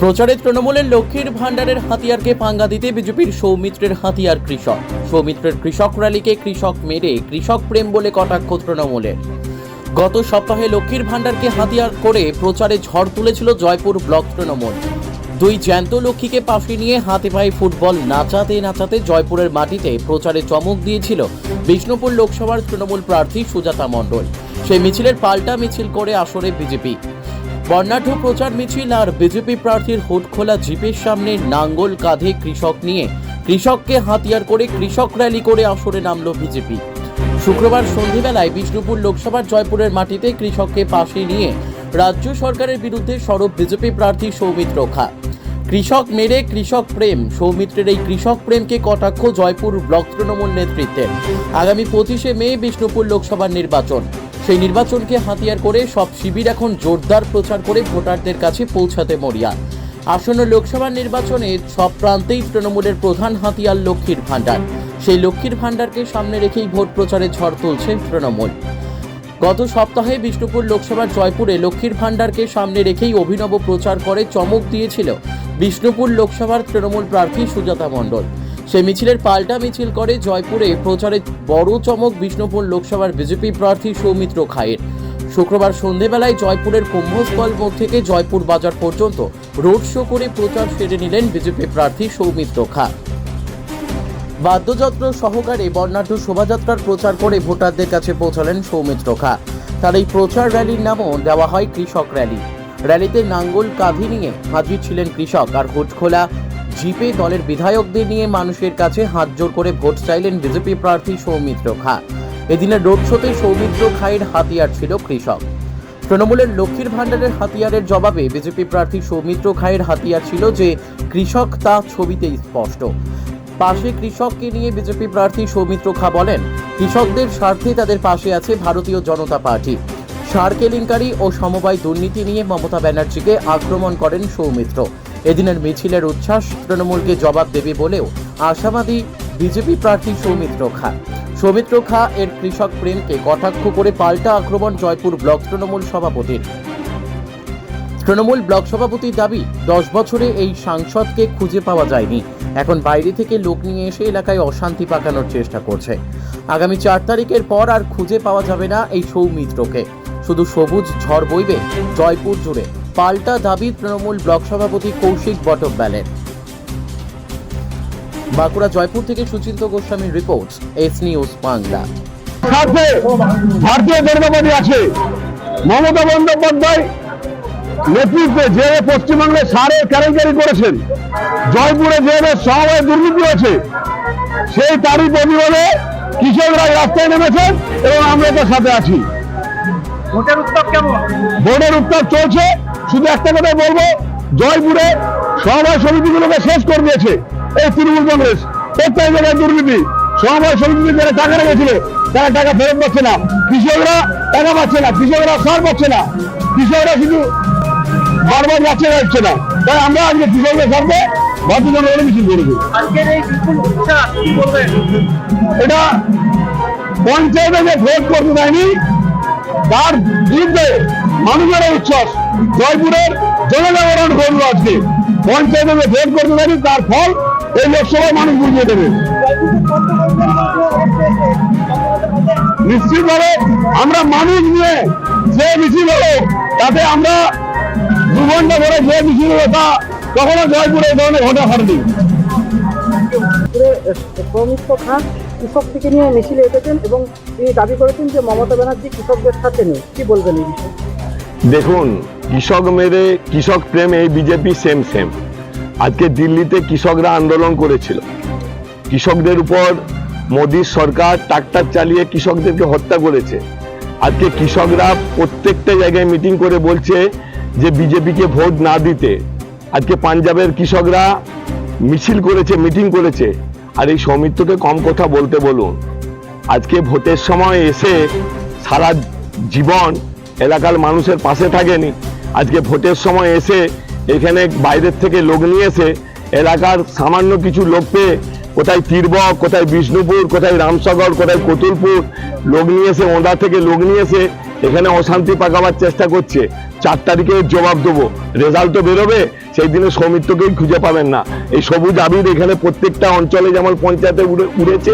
প্রচারে তৃণমূলের লক্ষ্মীর ভাণ্ডারের হাতিয়ারকে পাঙ্গা দিতে বিজেপির সৌমিত্রের হাতিয়ার কৃষক। সৌমিত্রের কৃষক র্যালিকে কৃষক মেরে কৃষক প্রেম বলে কটাক্ষ তৃণমূলের। গত সপ্তাহে লক্ষ্মীর ভাণ্ডারকে হাতিয়ার করে প্রচারে ঝড় তুলেছিল জয়পুর ব্লক তৃণমূল। দুই জ্যান্ত লক্ষ্মীকে পাশে নিয়ে হাতে পায়ে ফুটবল নাচাতে নাচাতে জয়পুরের মাটিতে প্রচারে চমক দিয়েছিল বিষ্ণুপুর লোকসভার তৃণমূল প্রার্থী সুজাতা মণ্ডল। সেই মিছিলের পাল্টা মিছিল করে আসরে বিজেপি। বর্ণাঢ্য প্রচার মিছিল আর বিজেপি প্রার্থীর হুট খোলা জিপের সামনে নাঙ্গল কাঁধে কৃষক নিয়ে। কৃষককে হাতিয়ার করে কৃষক র্যালি করে আসরে নামল বিজেপি। শুক্রবার সন্ধেবেলায় বিষ্ণুপুর লোকসভার জয়পুরের মাটিতে কৃষককে পাশে নিয়ে রাজ্য সরকারের বিরুদ্ধে সরব বিজেপি প্রার্থী সৌমিত্র খা। কৃষক মেরে কৃষক প্রেম। সৌমিত্রের এই কৃষক প্রেমকে কটাক্ষ জয়পুর ব্লক তৃণমূল নেতৃত্বের। আগামী পঁচিশে মে বিষ্ণুপুর লোকসভার নির্বাচন। সেই নির্বাচনকে হাতিয়ার করে সব শিবির এখন জোরদার প্রচার করে ভোটারদের কাছে পৌঁছাতে মরিয়া। আসন্ন লোকসভা নির্বাচনে সব প্রান্তেই তৃণমূলের প্রধান হাতিয়ার লক্ষ্মীর ভাণ্ডার। সেই লক্ষ্মীর ভাণ্ডারকে সামনে রেখেই ভোট প্রচারে ঝড় তুলছে তৃণমূল। গত সপ্তাহে বিষ্ণুপুর লোকসভার জয়পুরে লক্ষ্মীর ভাণ্ডারকে সামনে রেখেই অভিনব প্রচার করে চমক দিয়েছিল বিষ্ণুপুর লোকসভার তৃণমূল প্রার্থী সুজাতা মণ্ডল। সেই মিছিলের পাল্টা মিছিল করে জয়পুরে প্রচারে বড় চমক বিষ্ণুপুর লোকসভার বিজেপি প্রার্থী সৌমিত্র খায়ের। শুক্রবার সন্ধেবেলায় জয়পুরের কুম্ভস্থল মোড় থেকে জয়পুর বাজার পর্যন্ত রোড শো করে প্রচার সেরে নিলেন বিজেপি প্রার্থী সৌমিত্র খা। বাদ্যযন্ত্র সহকারে বর্ণাঢ্য শোভাযাত্রার প্রচার করে ভোটারদের কাছে পৌঁছালেন সৌমিত্র খা। তার এই প্রচার র্যালির নামও দেওয়া হয় কৃষক র্যালি। র্যালিতে নাঙ্গল কাঁধে নিয়ে হাজির ছিলেন কৃষক। আর হোটখোলা জিপে দলের বিধায়কদের নিয়ে মানুষের কাছে হাত জোর করে ভোট চাইলেন বিজেপি প্রার্থী সৌমিত্র খা। এদিনের রোড শোতে সৌমিত্র খায়ের হাতিয়ার ছিল কৃষক। তৃণমূলের লক্ষ্মীর ভাণ্ডারের হাতিয়ারের জবাবে বিজেপি প্রার্থী সৌমিত্র খায়ের হাতিয়ার ছিল যে, কৃষক তা ছবিতেই স্পষ্ট। পাশে কৃষককে নিয়ে বিজেপি প্রার্থী সৌমিত্র খা বলেন, কৃষকদের স্বার্থে তাদের পাশে আছে ভারতীয় জনতা পার্টি। সার কেলেঙ্কারি ও সমবায় দুর্নীতি নিয়ে মমতা ব্যানার্জিকে আক্রমণ করেন সৌমিত্র। এদিনের মিছিলের উচ্ছ্বাস তৃণমূলকে জবাব দেবে বলেও আশাবাদী বিজেপি প্রার্থী সৌমিত্র খা। সৌমিত্র খা এর কৃষক প্রেমকে কটাক্ষ করে পাল্টা আক্রমণ জয়পুর ব্লক তৃণমূল সভাপতির। তৃণমূল ব্লক সভাপতির দাবি, দশ বছরে এই সাংসদকে খুঁজে পাওয়া যায়নি। এখন বাইরে থেকে লোক নিয়ে এসে এলাকায় অশান্তি পাকানোর চেষ্টা করছে। আগামী চার তারিখের পর আর খুঁজে পাওয়া যাবে না এই সৌমিত্রকে। শুধু সবুজ ঝড় বইবে জয়পুর জুড়ে। পাল্টা দাবি তৃণমূল ব্লক সভাপতি কৌশিক বটব্যালের। বাঁকুড়া জয়পুর থেকে সুচিন্ত গোস্বামীর রিপোর্ট এস নিউজ বাংলা। সাথে ভারতীয় জনতা পার্টি আছে। মমতা বন্দ্যোপাধ্যায় নেতৃত্বে যে পশ্চিমবঙ্গে সারে কেলেঙ্কারি করেছেন জয়পুরে যে সমবায় দুর্নীতি হয়েছে সেই তারই প্রতিবাদে কৃষকরা রাস্তায় নেমেছেন এবং আমরা তার সাথে আছি। ভোটের উত্তর কেমন? ভোটের উত্তর চলছে। শুধু একটা কথাই বলব জয়পুরে সমবায় সমিতিগুলোকে শেষ করে দিয়েছে এই তৃণমূল কংগ্রেস। প্রত্যেক জায়গায় দুর্নীতি। সমবায় সমিতিতে যারা টাকা রেখেছিল তারা টাকা ফেরত পাচ্ছে না। কৃষকরা টাকা পাচ্ছে না কৃষকরা সার পাচ্ছে না। কৃষকরা শুধু বারবার যাচ্ছে যাচ্ছে না। তাই আমরা আজকে কৃষকদের স্বার্থে ভারতীয় জনতা মিছিল করেছি। এটা পঞ্চায়েতে যে ভোট করতে দেয়নি তার বিরুদ্ধে মানুষের উচ্ছ্বাস, জয়পুরের জনজাগরণ করল আজকে। পঞ্চায়েতে ভোট করতে দেয়নি তার ফল এই লোকসভায় মানুষ বুঝিয়ে দেবে। নিশ্চিতভাবে আমরা মানুষ নিয়ে যে মিছিল হলো তাতে আমরা দু ঘণ্টা ধরে যে মিছিল হলো তা কখনো জয়পুরে এই ধরনের ঘটনা ঘটেনি। খান কৃষক থেকে নিয়ে মিছিলে এসেছেন এবং তিনি দাবি করেছেন যে মমতা ব্যানার্জি কৃষকদের সাথে নেই। কি বলবেন এই বিষয়ে? দেখুন, কৃষক মেরে কৃষক প্রেম বিজেপি সেম সেম আজকে দিল্লিতে কৃষকরা আন্দোলন করেছিল। কৃষকদের উপর মোদীর সরকার ট্রাক্টর চালিয়ে কৃষকদেরকে হত্যা করেছে। আজকে কৃষকরা প্রত্যেকটা জায়গায় মিটিং করে বলছে যে বিজেপিকে ভোট না দিতে। আজকে পাঞ্জাবের কৃষকরা মিছিল করেছে মিটিং করেছে। আর এই সৌমিত্রকে কম কথা বলতে বলুন। আজকে ভোটের সময় এসে সারা জীবন এলাকার মানুষের পাশে থাকেনি। আজকে ভোটের সময় এসে এখানে বাইরের থেকে লোক নিয়ে এসে এলাকার সামান্য কিছু লোক পেয়ে কোথায় তীরবক, কোথায় বিষ্ণুপুর, কোথায় রামসাগর, কোথায় কতুলপুর, লোক নিয়ে এসে ওঁদা থেকে লোক নিয়ে এসে এখানে অশান্তি পাকাবার চেষ্টা করছে। চার তারিখে জবাব দেবো। রেজাল্ট তো বেরোবে, সেই দিনে সৌমিত্রকেই খুঁজে পাবেন না। এই সবুজ আবির এখানে প্রত্যেকটা অঞ্চলে যেমন পঞ্চায়েতে উড়ে উড়েছে,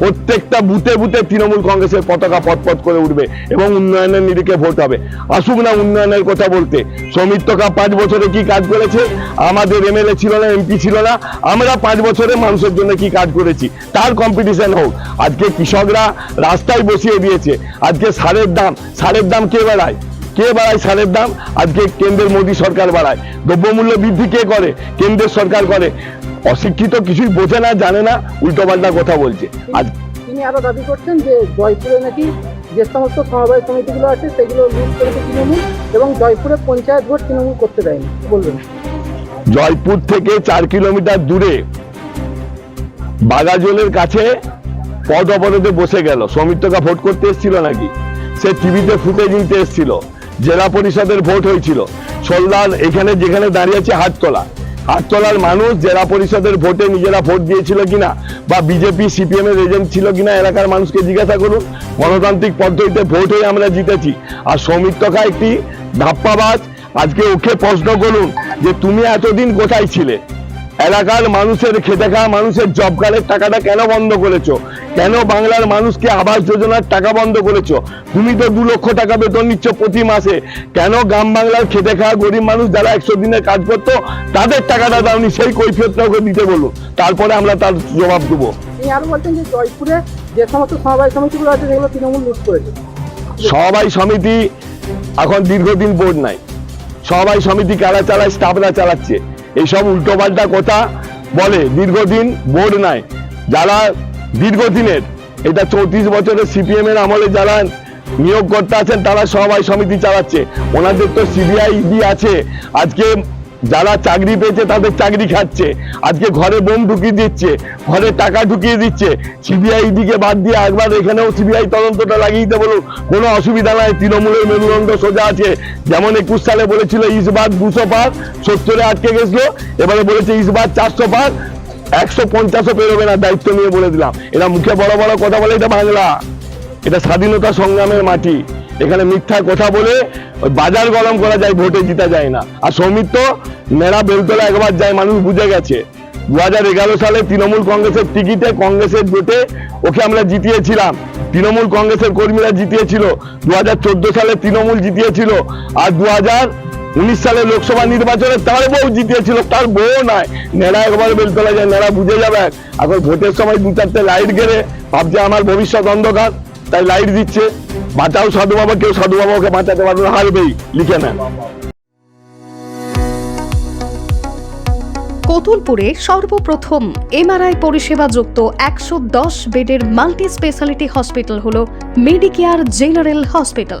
প্রত্যেকটা বুথে বুথে তৃণমূল কংগ্রেসের পতাকা পথ করে উঠবে এবং উন্নয়নের নিরিখে ভোট হবে। আসুক না উন্নয়নের কথা বলতে। সৌমিত্রকা পাঁচ বছরে কি কাজ করেছে? আমাদের এমএলএ ছিল না, এমপি ছিল না। আমরা পাঁচ বছরে মানুষের জন্য কি কাজ করেছি? তার কম্পিটিশন হোক। আজকে কৃষকরা রাস্তায় বসিয়ে দিয়েছে। আজকে সারের দাম সারের দাম কে বাড়ায়? কে বাড়ায় সারের দাম? আজকে কেন্দ্রের মোদী সরকার বাড়ায়। দ্রব্যমূল্য বৃদ্ধি কে করে? কেন্দ্রের সরকার করে। অশিক্ষিত কিছুই বোঝে না জানে না উল্টোপাল্টা কথা বলছে। আজ তিনি আরও দাবি করছেন যে জয়পুরে নাকি যে সমস্ত সমবায় সমিতিগুলো আছে সেগুলো লুট করেছে তৃণমূল এবং জয়পুরে পঞ্চায়েত ভোট তৃণমূল করতে দেয়নি। বলবেন? জয়পুর থেকে চার কিলোমিটার দূরে বাগাজলের কাছে পদ অবরোধে বসে গেল। সৌমিত্রকা ভোট করতে এসেছিল নাকি? সে টিভিতে ফুটেজ নিতে এসেছিল। জেলা পরিষদের ভোট হয়েছিল। সোলদার এখানে যেখানে দাঁড়িয়ে আছে হাটতলা হাটতলার মানুষ জেলা পরিষদের ভোটে নিজেরা ভোট দিয়েছিল কিনা বা বিজেপি, সিপিএম এর এজেন্ট ছিল কিনা এলাকার মানুষকে জিজ্ঞাসা করুন। গণতান্ত্রিক পদ্ধতিতে ভোট হয়ে আমরা জিতেছি। আর সৌমিত্রকা একটি ধাপ্পাবাজ, আজকে ওকে প্রশ্ন করুন যে, তুমি এতদিন কোথায় ছিলে? এলাকার মানুষের খেটে খাওয়া মানুষের জব কার্ডের টাকাটা কেন বন্ধ করেছ? কেন বাংলার মানুষকে আবাস যোজনার টাকা বন্ধ করেছ? তুমি তো দু লক্ষ টাকা বেতন নিচ্ছ প্রতি মাসে। কেন গ্রাম বাংলার খেটে খাওয়া গরিব মানুষ যারা একশো দিনের কাজ করতো তাদের টাকাটা দাওনি? সেই কৈফিয়তটা ওকে দিতে বলুন। তারপরে আমরা তার জবাব দেবো। আরও বলছেন যে জয়পুরে যে সমস্ত সমবায় সমিতিগুলো আছে সেগুলো তৃণমূল লুট করেছে। সবাই সমিতি এখন দীর্ঘদিন বোর্ড নাই। সবাই সমিতি কারা চালায়? স্টাফরা চালাচ্ছে। এইসব উল্টোপাল্টা কথা বলে দীর্ঘদিন বোর্ড নাই। যারা দীর্ঘদিনের, এটা চৌত্রিশ বছরের সিপিএম এর আমলে যারা নিয়োগকর্তা আছেন, তারা সবাই সমিতি চালাচ্ছে। ওনাদের তো সিবিআই আছে। আজকে যারা চাকরি পেয়েছে তাদের চাকরি খাচ্ছে। আজকে ঘরে বোম ঢুকিয়ে দিচ্ছে, ঘরে টাকা ঢুকিয়ে দিচ্ছে। সিবিআই দিকে বাদ দিয়ে একবার এখানেও সিবিআই তদন্তটা লাগিয়ে দিতে বলুন, কোনো অসুবিধা নাই, তৃণমূলের মেরুদণ্ড সোজা আছে। যেমন একুশ সালে বলেছিল ইসবাত দুশো পার সত্তরে আটকে গেছিল। এবারে বলেছে ইসবাত চারশো পার একশো পঞ্চাশও পেরোবে না, দায়িত্ব নিয়ে বলে দিলাম। এরা মুখে বড় বড় কথা বলে, এটা বাংলা। এটা স্বাধীনতা সংগ্রামের মাটি। এখানে মিথ্যা কথা বলে বাজার গরম করা যায়, ভোটে জিতা যায় না। আর সৌমিত্র মেরা বেলতলা একবার যায়, মানুষ বুঝে গেছে। দু হাজার এগারো সালে তৃণমূল কংগ্রেসের টিকিটে, কংগ্রেসের ভোটে ওকে আমরা জিতিয়েছিলাম। তৃণমূল কংগ্রেসের কর্মীরা জিতিয়েছিল। দু হাজার চোদ্দ সালে তৃণমূল জিতিয়েছিল। আর দু হাজার উনিশ সালে লোকসভা নির্বাচনে তার বউ জিতিয়েছিল। তার বউ নয়। নেড়া একবার বেলতলা যায়, নেড়া বুঝে যাবে। এখন ভোটের সময় দু চারটে লাইট গেলে ভাবছে আমার ভবিষ্যৎ অন্ধকার, তাই লাইট দিচ্ছে। বাঁচাও সাধু বাবা, কেউ সাধু বাবা ওকে বাঁচাতে পারবে না। হারবেই লিখে নেন। কতুলপুরে সর্বপ্রথম এমআরআই পরিষেবা যুক্ত একশো দশ বেডের মাল্টি স্পেশালিটি হসপিটাল হল মেডিকেয়ার জেনারেল হসপিটাল।